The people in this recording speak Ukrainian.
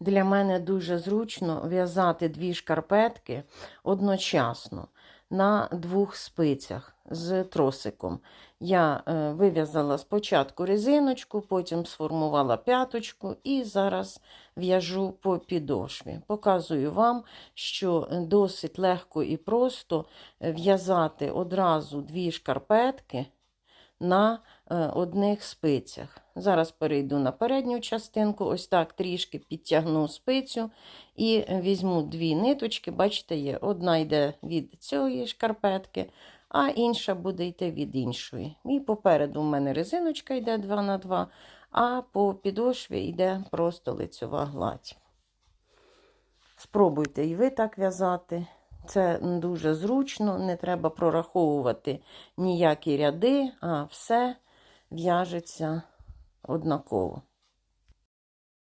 для мене дуже зручно в'язати дві шкарпетки одночасно на двох спицях з тросиком. Я е, вив'язала спочатку резиночку, потім сформувала п'яточку і зараз в'яжу по підошві. Показую вам, що досить легко і просто в'язати одразу дві шкарпетки на е, одних спицях. Зараз перейду на передню частинку, ось так трішки підтягну спицю і візьму дві ниточки. Бачите, є одна йде від цієї шкарпетки, а інша буде йти від іншої. І попереду в мене резиночка йде 2 на 2 а по підошві йде просто лицьова гладь. Спробуйте і ви так в'язати. Це дуже зручно, не треба прораховувати ніякі ряди, а все в'яжеться однаково.